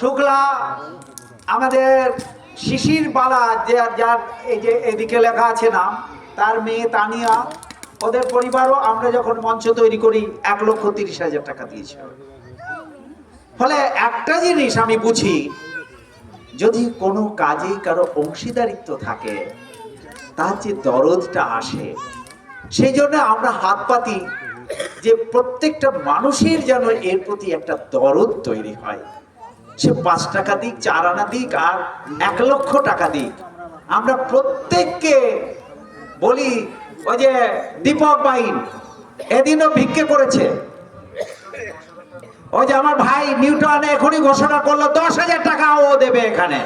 শুক্লা, আমাদের শিশির বালা যে যার এই যে এদিকে লেখা আছে নাম, তার মেয়ে তানিয়া, ওদের পরিবারও আমরা যখন মঞ্চ তৈরি করি, এক লক্ষ তিরিশ হাজার টাকা দিয়েছে। ফলে একটা জিনিস আমি বুঝি, যদি কোনো কাজে কারও অংশীদারিত্ব থাকে, তার যে দরদটা আসে, সেই জন্য আমরা হাত পাতি যে প্রত্যেকটা মানুষের যেন এর প্রতি একটা দরদ তৈরি হয়। সে পাঁচ টাকা দিক চার আনা দিক আর এক লক্ষ টাকা দিক। আমরা প্রত্যেককে বলি ওই যে দীপক বাইন এদিনও ভিক্ষে করেছে। ওই যে আমার ভাই নিউটনে এখনই ঘোষণা করল দশ হাজার টাকা ও দেবে এখানে।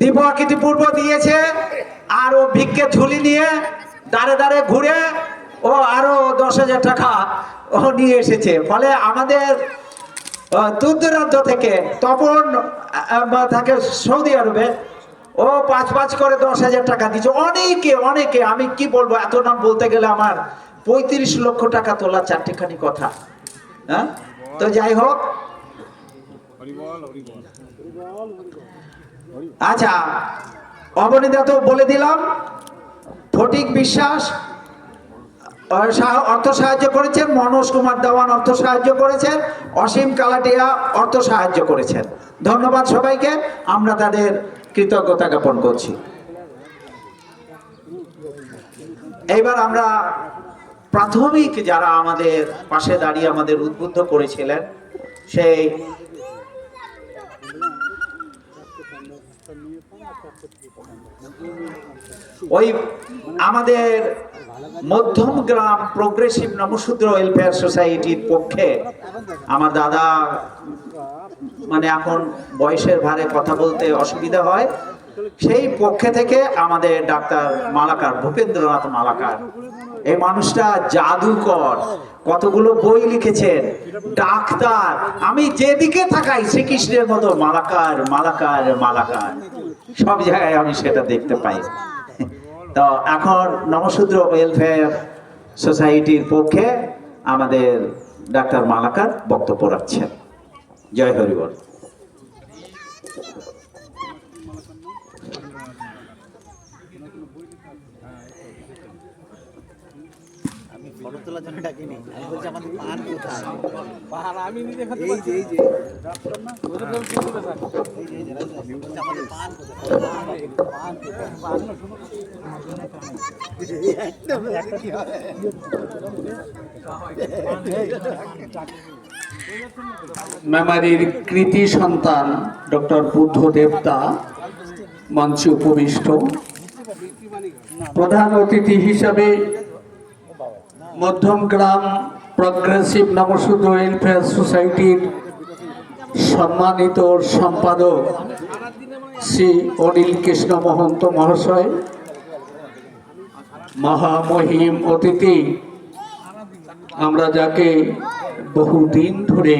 দীপক ইতিপূর্ব দিয়েছে আর ও ভিক্ষে ঝুলি নিয়ে দাঁড়ে দাঁড়ে ঘুরে ও আরও দশ হাজার টাকা ও নিয়ে এসেছে। ফলে আমাদের আহ, দূর দূরান্ত থেকে তপন থাকে সৌদি আরবে। ও পাঁচ পাঁচ করে দশ হাজার টাকা দিচ্ছে অনেকে অনেকে আমি কি বলব এত নাম বলতে গেলে আমার পঁয়ত্রিশ লক্ষ টাকা তোলা চারটেখানি কথা। হ্যাঁ? তো যাই হোক। আচ্ছা অবনীতা তো বলে দিলাম। ফটিক বিশ্বাস অর্থ সাহায্য করেছেন, মনোজ কুমার দেওয়ান অর্থ সাহায্য করেছেন, অসীম কালাটিয়া অর্থ সাহায্য করেছেন। ধন্যবাদ সবাইকে, আমরা তাদের কৃতজ্ঞতা জ্ঞাপন করছি। এইবার আমরা প্রাথমিক যারা আমাদের পাশে দাঁড়িয়ে আমাদের উদ্বুদ্ধ করেছিলেন, সেই ওই আমাদের মধ্যম গ্রাম প্রোগ্রেসিভ নমশূদ্র ওয়েলফেয়ার সোসাইটির পক্ষে আমার দাদা মানে এখন বয়সের ভারে কথা বলতে অসুবিধা হয়। সেই পক্ষে থেকে আমাদের ডাক্তার মালাকার, ভূপেন্দ্রনাথ মালাকার। এই মানুষটা জাদুকর, কতগুলো বই লিখেছেন, ডাক্তার। আমি যেদিকে থাকাই শ্রীকৃষ্ণের মতো মালাকার মালাকার মালাকার। সব জায়গায় আমি সেটা দেখতে পাই। তো এখন নবসূত্র ওয়েলফেয়ার সোসাইটির পক্ষে আমাদের ডাক্তার মালাকার বক্তব্য রাখছেন। জয় হরিবল। ফটো তোলার জন্য ডাকিনি। আমি বলছি আমাদের পান কোথায়? পাহাড় আমি নিজে খাতে এই যে এই যে। আমাদের পান কোথায় পান কোথায় পান। একদম কি হয় মেমারির কৃতি সন্তান ডক্টর বুদ্ধ দেবতা মঞ্চে উপবিষ্ট। প্রধান অতিথি হিসাবে মধ্যমগ্রাম প্রগ্রেসিভ নবসুদ ওয়েলফেয়ার সোসাইটির সম্মানিত সম্পাদক শ্রী অনিল কৃষ্ণ মহন্ত মহাশয়, মহামহিম অতিথি। আমরা যাকে বহুদিন ধরে